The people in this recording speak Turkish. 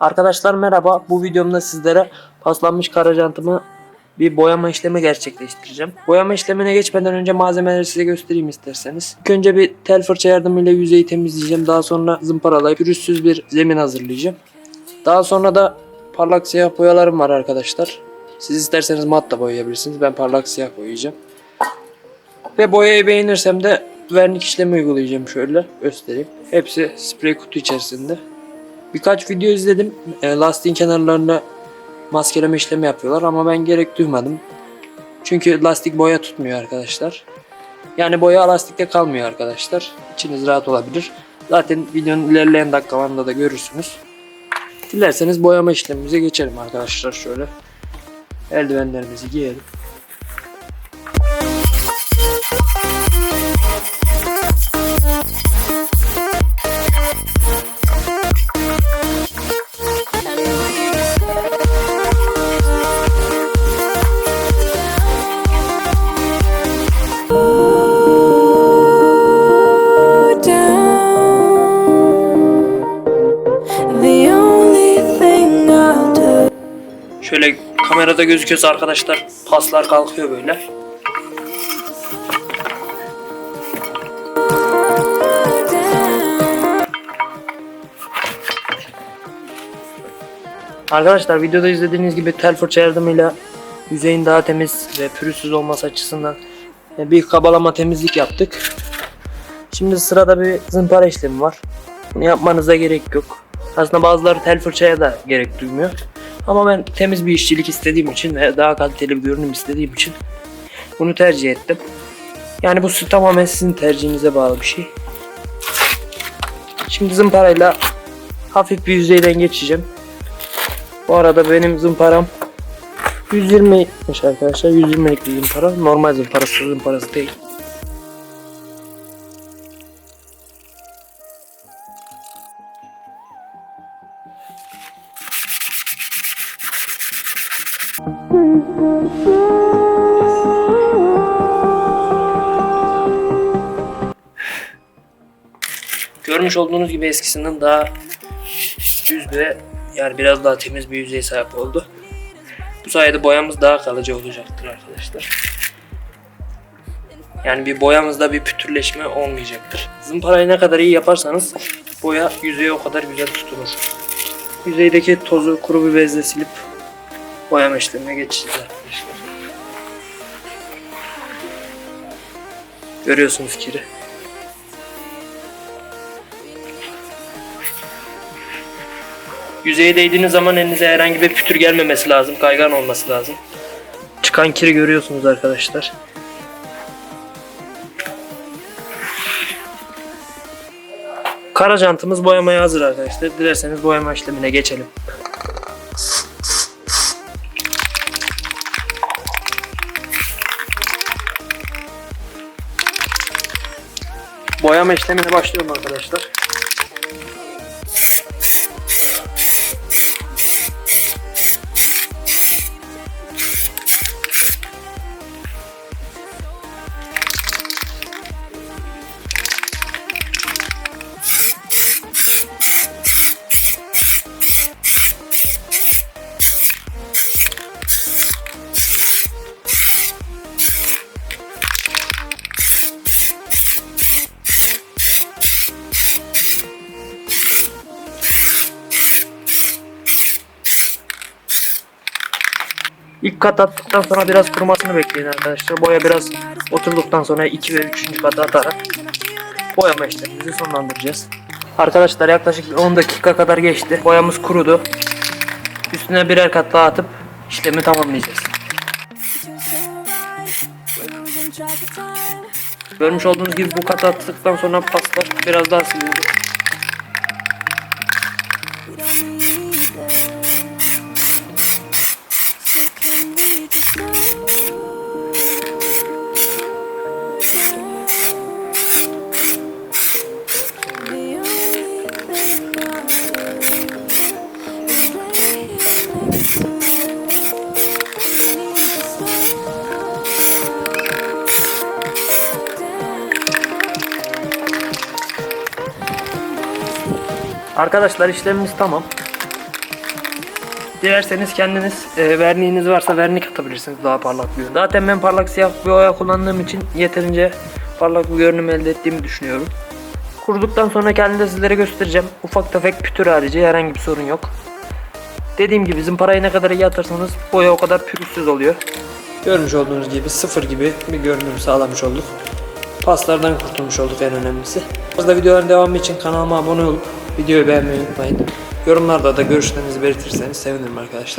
Arkadaşlar merhaba. Bu videomda sizlere paslanmış karajantımı bir boyama işlemi gerçekleştireceğim. Boyama işlemine geçmeden önce malzemeleri size göstereyim isterseniz. İlk önce bir tel fırça yardımıyla yüzeyi temizleyeceğim. Daha sonra zımparalayıp pürüzsüz bir zemin hazırlayacağım. Daha sonra da parlak siyah boyalarım var arkadaşlar. Siz isterseniz mat da boyayabilirsiniz. Ben parlak siyah boyayacağım. Ve boyayı beğenirsem de vernik işlemi uygulayacağım şöyle göstereyim. Hepsi sprey kutu içerisinde. Birkaç video izledim. E, lastiğin kenarlarına maskeleme işlemi yapıyorlar ama ben gerek duymadım. Çünkü lastik boya tutmuyor arkadaşlar. Yani boya lastikte kalmıyor arkadaşlar. İçiniz rahat olabilir. Zaten videonun ilerleyen dakikalarında da görürsünüz. Dilerseniz boyama işlemimize geçelim arkadaşlar şöyle. Eldivenlerimizi giyelim. Şöyle kamerada gözüküyorsa arkadaşlar paslar kalkıyor böyle. Arkadaşlar videoda izlediğiniz gibi tel fırça yardımıyla yüzeyin daha temiz ve pürüzsüz olması açısından bir kabalama temizlik yaptık. Şimdi sırada bir zımpara işlemi var. Bunu yapmanıza gerek yok. Aslında bazıları tel fırçaya da gerek duymuyor. Ama ben temiz bir işçilik istediğim için ve daha kaliteli bir görünüm istediğim için bunu tercih ettim. Yani bu tamamen sizin tercihinize bağlı bir şey. Şimdi zımparayla hafif bir yüzeyden geçeceğim. Bu arada benim zımparam 120'miş arkadaşlar. 120'lik bir zımpara. Normal zımparası, zımparası değil. Görmüş olduğunuz gibi eskisinden daha düz ve yani biraz daha temiz bir yüzeye sahip oldu. Bu sayede boyamız daha kalıcı olacaktır arkadaşlar. Yani bir boyamızda bir pütürleşme olmayacaktır. Zımparayı ne kadar iyi yaparsanız boya yüzeye o kadar güzel tutunur. Yüzeydeki tozu kuru bir bezle silip boyama işlemine geçeceğiz arkadaşlar. Görüyorsunuz kiri. Yüzeye değdiğiniz zaman elinize herhangi bir pütür gelmemesi lazım. Kaygan olması lazım. Çıkan kiri görüyorsunuz arkadaşlar. Kara jantımız boyamaya hazır arkadaşlar. Dilerseniz boyama işlemine geçelim. Boyama işlemine başlıyorum arkadaşlar. İlk kat attıktan sonra biraz kurumasını bekleyin arkadaşlar. Boya biraz oturduktan sonra 2 ve 3. kat atarak boyama işlemimizi sonlandıracağız. Arkadaşlar yaklaşık 10 dakika kadar geçti. Boyamız kurudu. Üstüne birer kat daha atıp işlemi tamamlayacağız. Görmüş olduğunuz gibi bu kat attıktan sonra paslar biraz daha silindi. Arkadaşlar işlemimiz tamam. Dilerseniz kendiniz e, verniğiniz varsa vernik atabilirsiniz daha parlak bir Zaten ben parlak siyah bir boya kullandığım için yeterince parlak bir görünüm elde ettiğimi düşünüyorum. Kurduktan sonra kendini de sizlere göstereceğim. Ufak tefek pütür harici herhangi bir sorun yok. Dediğim gibi bizim parayı ne kadar iyi atarsanız boya o kadar pürüzsüz oluyor. Görmüş olduğunuz gibi sıfır gibi bir görünüm sağlamış olduk. Paslardan kurtulmuş olduk en önemlisi. Fazla videoların devamı için kanalıma abone olup videoyu beğenmeyi unutmayın. Yorumlarda da görüşlerinizi belirtirseniz sevinirim arkadaşlar.